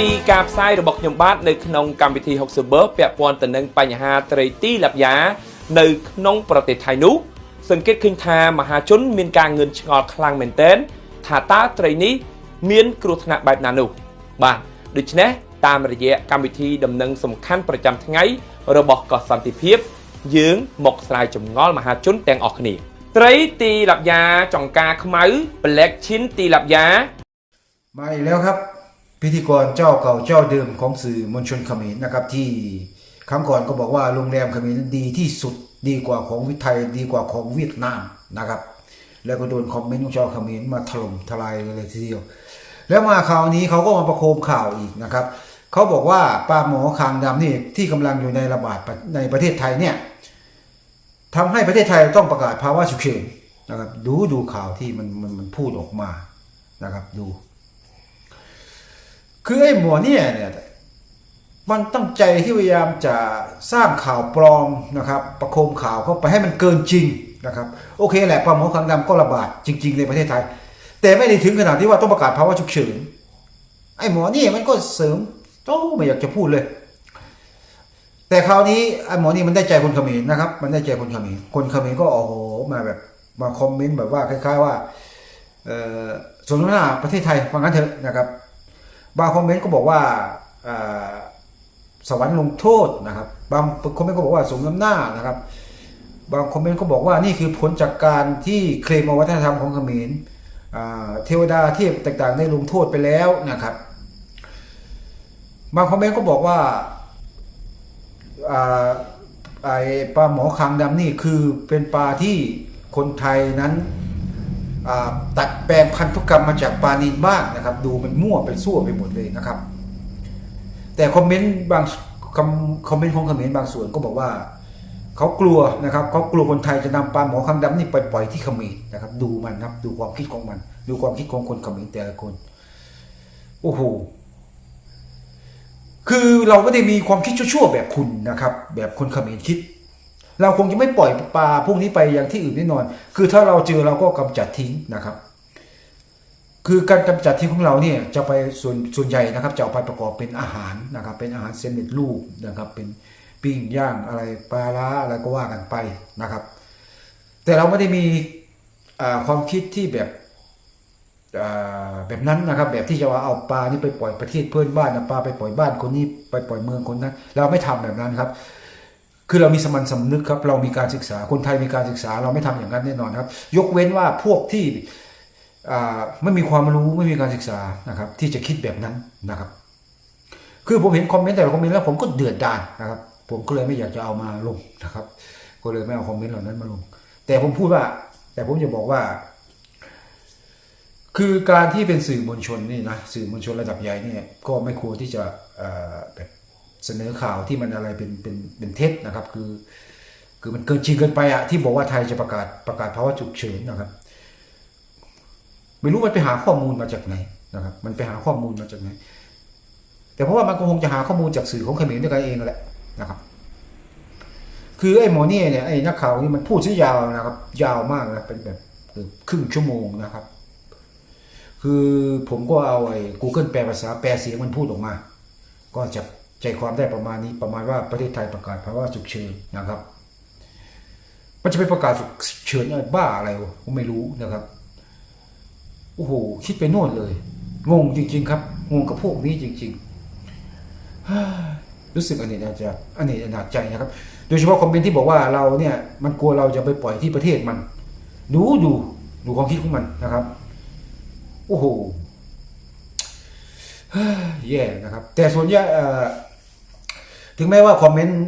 ពីការផ្សាយរបស់ខ្ញុំបាទនៅក្នុងកម្មវិធី60 Burst ពាក់ព័ន្ធទៅនឹងបញ្ហាត្រីទីលាប់យ៉ានៅក្នុងប្រទេសថៃនោះសង្កេតឃើញថាមហាជនមានការងឿនឆ្ងល់ខ្លាំងមែនទែនថាតើត្រីនេះមានគ្រោះថ្នាក់បែបណានោះបាទដូច្នេះតាមរយៈកម្មវិធីដំណឹងសំខាន់ប្រចាំថ្ងៃរបស់កោះសន្តិភាព យើងមកស្រាយចម្ងល់មហាជនទាំងអស់គ្នា ត្រីទីលាប់យ៉ាចង្ការខ្មៅ Black Chin ទីលាប់យ៉ា มาอีกแล้วครับ พิธีกรเจ้าเก่าเจ้าเดิมของสื่อมวลชนเขมรนะครับ ที่ครั้งก่อนก็บอกว่าโรงแรมเขมรดีที่สุดดีกว่าของวิไทยดีกว่าของเวียดนามนะครับ แล้วก็โดนคอมเมนต์ของชาวเขมรมาถล่มทลายกันเลยทีเดียวแล้วมาคราวนี้เขาก็มาประโคมข่าวอีกนะครับเขาบอกว่าปลาหมอคางดำนี่ที่กำลังอยู่ในระบาดในประเทศไทยเนี่ยทำให้ประเทศไทยต้องประกาศภาวะฉุกเฉินนะครับ ดูดูข่าวที่มันมันมันพูดออกมานะครับ ดู คือไอ้หมอเนี่ยเนี่ยมันตั้งใจที่พยายามจะสร้างข่าวปลอมนะครับ ประโคมข่าวเข้าไปให้มันเกินจริงนะครับ โอเคแหละปลาหมอคางดำก็ระบาดจริง ๆ ในประเทศไทย แต่ไม่ได้ถึงขนาดที่ว่าต้องประกาศภาวะฉุกเฉินไอ้หมอนี่มันก็เสริมโอ้ไม่อยากจะพูดเลย แต่คราวนี้ไอ้หมอนี่มันได้ใจคนเขมรนะครับ มันได้ใจคนเขมรคนเขมรก็โอ้โหมาแบบมาคอมเมนต์แบบว่าคล้าย ๆ ว่าเออสมน้ำหน้าประเทศไทยฟังกันเถอะนะครับ บางคอมเมนต์ก็บอกว่าสวรรค์ลงโทษนะครับ บางคอมเมนต์ก็บอกว่าสมน้ำหน้านะครับ บางคอมเมนต์ก็บอกว่านี่คือผลจากการที่เคลมวัฒนธรรมของเขมรเทวดาเทพต่างๆ ได้ลงโทษไปแล้วนะครับ บางคอมเมนต์ก็บอกว่าไอปลาหมอคางดำนี่คือเป็นปลาที่คนไทยนั้น ตัดแปลงพันธุกรรมมาจากปลานินบ้างนะครับ ดูมันมั่วไปซั่วไปหมดเลยนะครับ แต่คอมเมนต์บางคอมเมนต์ของคอมเมนต์บางส่วนก็บอกว่าเขากลัวนะครับเขากลัวคนไทยจะนำปลาหมอคางดำนี่ไปปล่อยที่เขมรนะครับ ดูมันครับ ดูความคิดของมัน ดูความคิดของคนเขมรแต่ละคนโอ้โหคือเราไม่ได้มีความคิดชั่วๆแบบคุณนะครับ แบบคนเขมรคิด เราคงจะไม่ปล่อยปลาพวกนี้ไปอยังที่อื่นแน่นอน คือถ้าเราเจอเราก็กำจัดทิ้งนะครับ คือการกำจัดทิ้งของเราเนี่ยจะไปส่วนส่วนใหญ่นะครับจะเอาไปประกอบเป็นอาหารนะครับ เป็นอาหารเซมิตรูปนะครับ เป็นปิ้งย่างอะไรปลาล้าอะไรก็ว่ากันไปนะครับ แต่เราไม่ได้มีความคิดที่แบบแบบนั้นนะครับ แบบที่จะว่าเอาปลานี่ไปปล่อยประเทศเพื่อนบ้านนะปลาไปปล่อยบ้านคนนี้ไปปล่อยเมืองคนนั้น เราไม่ทำแบบนั้นครับ คือเรามีสมันสำนึกครับ เรามีการศึกษาคนไทยมีการศึกษา เราไม่ทำอย่างนั้นแน่นอนครับ ยกเว้นว่าพวกที่ไม่มีความรู้ไม่มีการศึกษานะครับ ที่จะคิดแบบนั้นนะครับ คือผมเห็นคอมเมนต์แต่ละคอมเมนต์แล้วผมก็เดือดดาลนะครับ ผมก็เลยไม่อยากจะเอามาลงนะครับ ก็เลยไม่เอาคอมเมนต์เหล่านั้นมาลง แต่ผมพูดว่า แต่ผมจะบอกว่า คือการที่เป็นสื่อมวลชนนี่นะสื่อมวลชนระดับใหญ่เนี่ยก็ไม่ควรที่จะแบบ เสนอข่าวที่มันอะไรเป็นเป็นเป็นเท็จนะครับ คือ คือมันเกินจริงเกินไปอะที่บอกว่าไทยจะประกาศประกาศภาวะฉุกเฉินนะครับ ไม่รู้มันไปหาข้อมูลมาจากไหนนะครับ มันไปหาข้อมูลมาจากไหนแต่เพราะว่ามันก็คงจะหาข้อมูลจากสื่อของเขมรด้วยกันเองแหละนะครับ คือไอ้หมอเนี่ยเนี่ยไอ้นักข่าวนี่มันพูดซะยาวนะครับ ยาวมากนะเป็นแบบเกือบครึ่งชั่วโมงนะครับ คือผมก็เอาไอ้ Google แปลภาษาแปลเสียงมันพูดออกมา ก็จะ ใจความได้ประมาณนี้ประมาณว่าประเทศไทยประกาศภาวะฉุกเฉินนะครับ มันจะไปประกาศฉุกเฉินอะไรบ้าอะไรผมไม่รู้นะครับโอ้โหคิดไปโน่นเลย งงจริง ๆ ครับงงกับพวกนี้จริงๆรู้สึกอันนี้อาจจะอันนี้หนักใจนะครับ โดยเฉพาะคอมเมนต์ที่บอกว่าเราเนี่ย มันกลัวเราจะไปปล่อยที่ประเทศมัน ดูดูดูความคิดของมันนะครับ โอ้โหแย่นะครับ แต่ส่วนใหญ่ ถึงแม้ว่าคอมเมนต์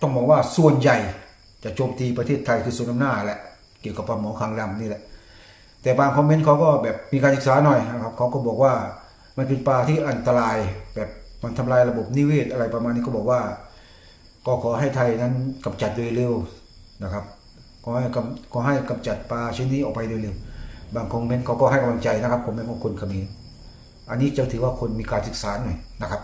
ต้องบอกว่าส่วนใหญ่จะโจมตีประเทศไทยคือส่วนน้ำหน้าแหละเกี่ยวกับปลาหมอคางดำนี่แหละ แต่บางคอมเมนต์เขาก็แบบมีการศึกษาหน่อยนะครับเขาก็บอกว่ามันเป็นปลาที่อันตรายแบบมันทำลายระบบนิเวศอะไรประมาณนี้ก็บอกว่า ก็ขอให้ไทยนั้นกำจัดโดยเร็วนะครับขอให้กำขอให้กำจัดปลาชนิดนี้ออกไปโดยเร็วบางคอมเมนต์เขาก็ให้กำลังใจนะครับผมเป็นคนเขมรอันนี้จะถือว่าคนมีการศึกษาหน่อยนะครับ